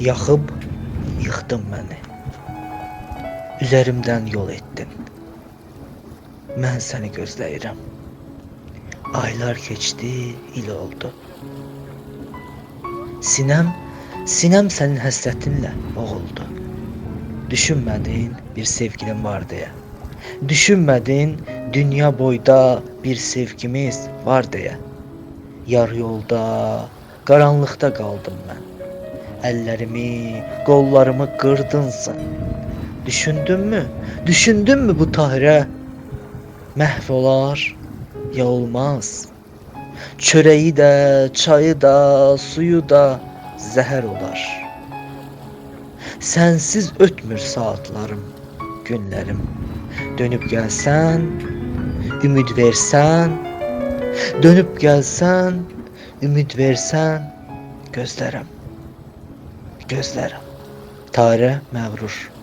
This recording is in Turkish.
Yaxıb yıxdın məni. Üzerimdən yol etdin. Mən səni gözləyirəm. Aylar keçdi, il oldu. Sinəm, sinəm sənin həsrətinlə boğuldu. Düşünmədin bir sevgilin var deyə. Düşünmədin dünya boyda bir sevgimiz var deyə. Yar yolda, qaranlıqda qaldım mən. Əllərimi, qollarımı qırdın sən. Düşündünmü? Düşündünmü bu Tahirə? Məhv olar ya olmaz. Çörəyi də, çayı da, suyu da zəhər olar. Sənsiz ötmür saatlarım, günlərim. Dönüb gəlsən, ümid versən, dönüb gəlsən, ümid versən, gözlərəm. Gözlərəm. Tarə məvrur.